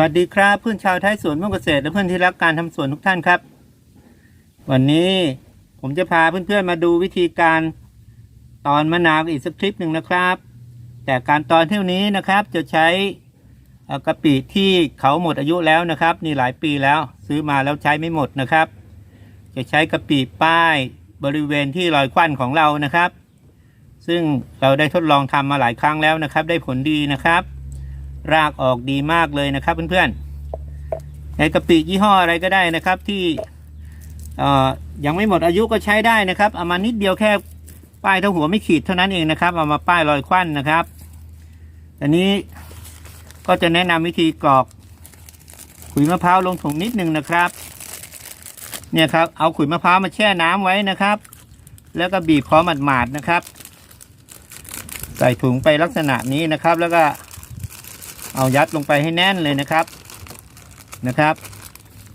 วัสดีครับเพื่อนชาวไทยสวนมุ่งเกษตรและเพื่อนที่รักการทำสวนทุกท่านครับ วันนี้ผมจะพาเพื่อนๆมาดูวิธีการตอนมะนาวอีกสักคลิปหนึ่งนะครับ แต่การตอนเที่ยวนี้นะครับจะใช้เอ่อกะปิที่เขาหมดอายุแล้วนะครับ นี่หลายปีแล้วซื้อมาแล้วใช้ไม่หมดนะครับ จะใช้กะปิป้ายบริเวณที่รอยควันของเรานะครับ ซึ่งเราได้ทดลองทำมาหลายครั้งแล้วนะครับ ได้ผลดีนะครับ รากออกดีมากเลยนะครับเพื่อนๆในกะปิยี่ห้ออะไรก็ได้นะครับที่ยังไม่หมดอายุก็ใช้ได้นะครับเอามานิดเดียวแค่ป้ายเท่าหัวไม่ขีดเท่านั้นเองนะครับเอามาป้ายรอยควันนะครับอันนี้ก็จะแนะนำวิธีกรอกขุยมะพร้าวลงถุงนิดนึงนะครับ เนี่ยครับเอาขุยมะพร้าวมาแช่น้ำไว้นะครับ แล้วก็บีบพอหมาดๆนะครับ ใส่ถุงไปลักษณะนี้นะครับ แล้วก็ เอายัดลงไปให้แน่นเลยนะครับนะครับ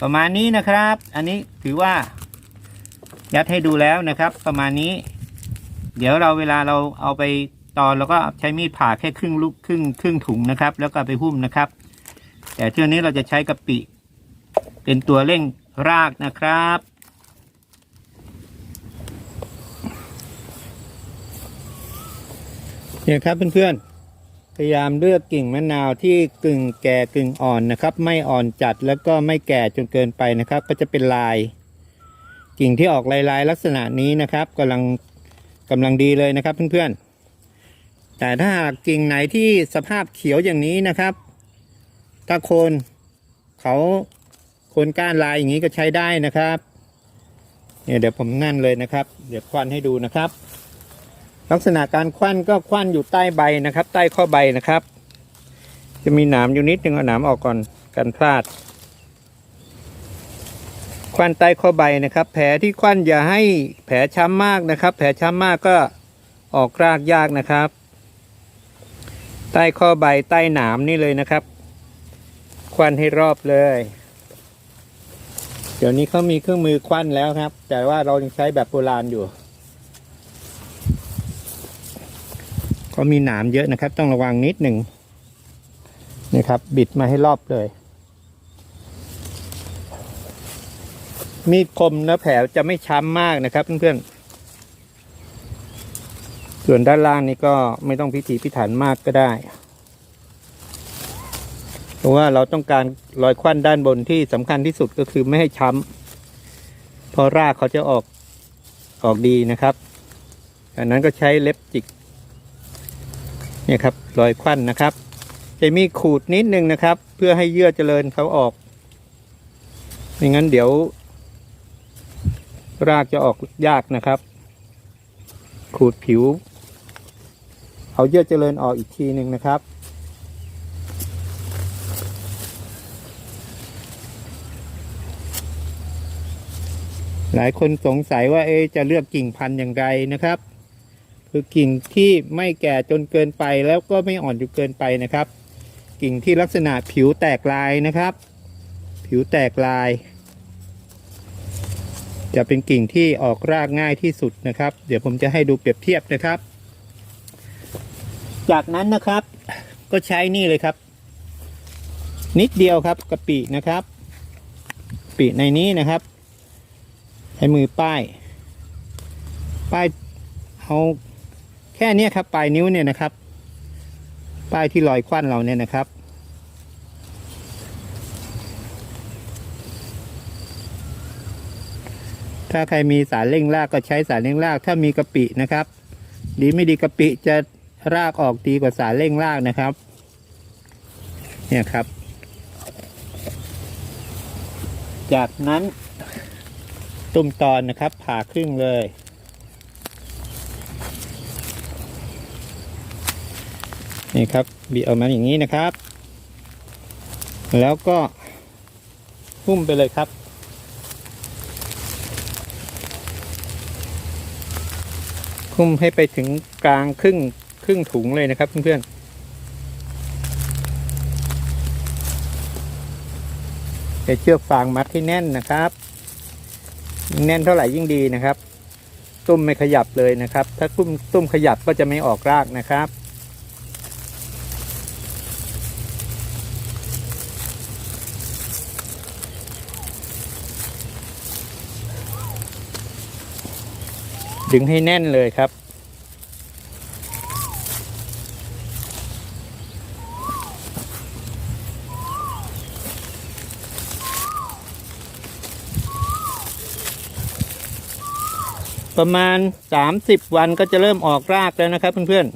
ประมาณนี้นะครับ อันนี้ถือว่า ยัดให้ดูแล้วนะครับ ประมาณนี้ เดี๋ยวเราเวลาเราเอาไปตอนเราก็ใช้มีดผ่าแค่ครึ่งลูกครึ่งครึ่งถุงนะครับ แล้วก็ไปหุ้มนะครับ แต่เที่ยวนี้เราจะใช้กะปิ เป็นตัวเร่งรากนะครับเนี่ยครับเพื่อนๆ พยายามเลือกกิ่งมะนาวที่กึ่งแก่กึ่งอ่อนนะครับ ไม่อ่อนจัดแล้วก็ไม่แก่จนเกินไปนะครับ ก็จะเป็นลาย กิ่งที่ออกลายๆลักษณะนี้นะครับกำลังกำลังดีเลยนะครับเพื่อนๆ แต่ถ้าหากกิ่งไหนที่สภาพเขียวอย่างนี้นะครับ ถ้าโคนเขาโคนก้านลายอย่างนี้ก็ใช้ได้นะครับเนี่ยเดี๋ยวผมนั่นเลยนะครับ เดี๋ยวควันให้ดูนะครับ ลักษณะการควันก็ควันอยู่ใต้ใบนะครับ ใต้ข้อใบนะครับ จะมีหนามอยู่นิดนึงเอาหนามออกก่อนกันพลาด ควันใต้ข้อใบนะครับ แผลที่ควันอย่าให้แผลช้ำมากนะครับ แผลช้ำมากก็ออกรากยากนะครับ ใต้ข้อใบใต้หนามนี่เลยนะครับ ควันให้รอบเลย เดี๋ยวนี้เขามีเครื่องมือควันแล้วครับ แต่ว่าเรายังใช้แบบโบราณอยู่ ก็มีหนามเยอะนะครับ ต้องระวังนิดหนึ่งนี่ครับ บิดมาให้รอบเลย มีดคมแล้วแผลจะไม่ช้ำมากนะครับเพื่อนๆส่วนด้านล่างนี่ก็ไม่ต้องพิถีพิถันมากก็ได้ เพราะว่าเราต้องการรอยควันด้านบนที่สำคัญที่สุดก็คือไม่ให้ช้ำเพราะรากเขาจะออกออกดีนะครับดังนั้นก็ใช้เล็บจิก เนี่ยครับรอยควันนะครับ จะมีขูดนิดนึงนะครับ เพื่อให้เยื่อเจริญเขาออกไม่งั้นเดี๋ยว รากจะออกยากนะครับ ขูดผิว เอาเยื่อเจริญออกอีกทีหนึ่งนะครับหลายคนสงสัยว่าเอจะเลือกกิ่งพันธุ์อย่างไรนะครับ คือกิ่งที่ไม่แก่จนเกินไปแล้วก็ไม่อ่อนจนเกินไปนะครับ กิ่งที่ลักษณะผิวแตกลายนะครับ ผิวแตกลาย จะเป็นกิ่งที่ออกรากง่ายที่สุดนะครับ เดี๋ยวผมจะให้ดูเปรียบเทียบนะครับ จากนั้นนะครับ ก็ใช้นี่เลยครับ นิดเดียวครับกะปินะครับปิในนี้นะครับใช้มือป้าย ป้ายเอา แค่เนี้ยครับปลายนิ้วเนี่ยนะครับป้ายที่รอยควันเราเนี่ยนะครับ ถ้าใครมีสารเร่งรากก็ใช้สารเร่งราก ถ้ามีกะปินะครับ ดีไม่ดีกะปิจะรากออกดีกว่าสารเร่งรากนะครับ เนี่ยครับ จากนั้น ตุ้มตอนนะครับ ผ่าครึ่งเลย นี่ครับบีบออกมาอย่างนี้นะครับ แล้วก็หุ้มไปเลยครับ หุ้มให้ไปถึงกลางครึ่งครึ่งถุงเลยนะครับเพื่อนๆแต่เชือกฟางมัดให้แน่นนะครับยิ่งแน่นเท่าไหร่ยิ่งดีนะครับ ตุ้มไม่ขยับเลยนะครับ ถ้าตุ้มตุ้มขยับก็จะไม่ออกรากนะครับ ดึงให้แน่นเลยครับ ประมาณ 30 วันก็จะเริ่มออกรากแล้วนะครับเพื่อน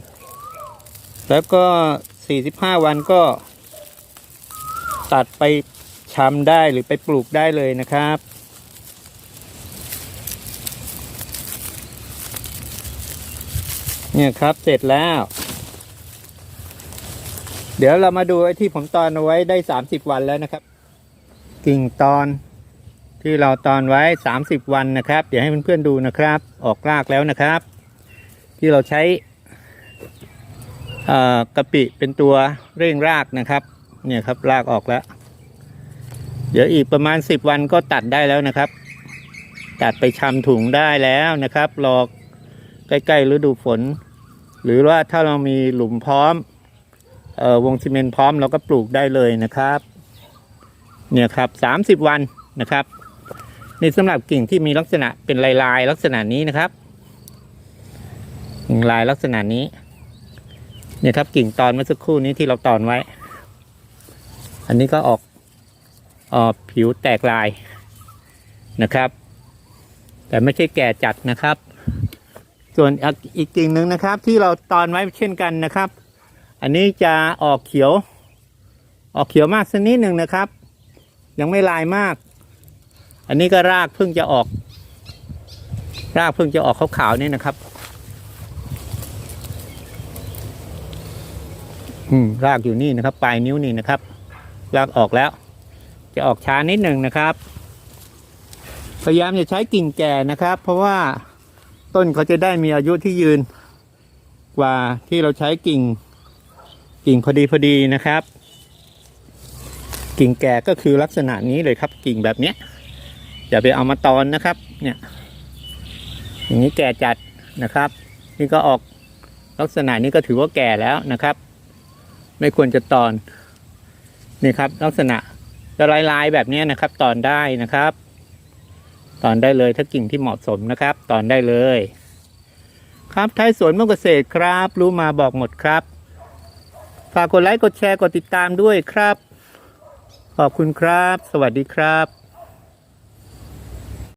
ๆ แล้วก็ 45 วันก็ ตัดไปชำได้หรือไปปลูกได้เลยนะครับ เนี่ยครับเสร็จแล้ว เดี๋ยวเรามาดูไอ้ที่ผมตอนเอาไว้ได้30วันแล้วนะครับ กิ่งตอนที่เราตอนไว้30วันนะครับ เดี๋ยวให้เพื่อนๆดูนะครับ ออกรากแล้วนะครับ ที่เราใช้เอ่อกะปิเป็นตัวเร่งรากนะครับ เนี่ยครับรากออกแล้ว เดี๋ยวอีกประมาณ10วันก็ตัดได้แล้วนะครับ ตัดไปชำถุงได้แล้วนะครับรอ ใกล้ๆฤดูฝน หรือว่าถ้าเรามีหลุมพร้อมออวงซีเมนต์พร้อมเราก็ปลูกได้เลยนะครับ เนี่ยครับสามสิบวันนะครับนี่สำหรับกิ่งที่มีลักษณะเป็นลายลายๆลักษณะนี้นะครับลายลักษณะนี้ เนี่ยครับกิ่งตอนเมื่อสักครู่นี้ที่เราตอนไว้ อันนี้ก็ออกออกผิวแตกลายนะครับ แต่ไม่ใช่แก่จัดนะครับ ส่วนอีกกิ่งหนึ่งนะครับ ที่เราตอนไว้เช่นกันนะครับ อันนี้จะออกเขียว ออกเขียวมากสักนิดหนึ่งนะครับ ยังไม่ลายมาก อันนี้ก็รากเพิ่งจะออก รากเพิ่งจะออกขาวๆนี่นะครับ อืมรากอยู่นี่นะครับ ปลายนิ้วนี่นะครับ รากออกแล้ว จะออกช้านิดหนึ่งนะครับ พยายามอย่าใช้กิ่งแก่นะครับ เพราะว่า ต้นเขาจะได้มีอายุที่ยืน กว่าที่เราใช้กิ่ง กิ่งพอดีพอดีนะครับ กิ่งแก่ก็คือลักษณะนี้เลยครับ กิ่งแบบเนี้ยอย่าไปเอามาตอนนะครับ เนี่ย อย่างนี้แก่จัดนะครับ นี่ก็ออกลักษณะนี้ก็ถือว่าแก่แล้วนะครับ ไม่ควรจะตอนนี่ครับ ลักษณะจะลายๆแบบนี้นะครับ ตอนได้นะครับ ตอนได้เลยถ้ากิ่งที่เหมาะสมนะครับ ตอนได้เลย ครับท้ายสวนมะเกษตรครับ รู้มาบอกหมดครับ ฝากกดไลค์กดแชร์กดติดตามด้วยครับ ขอบคุณครับ สวัสดีครับ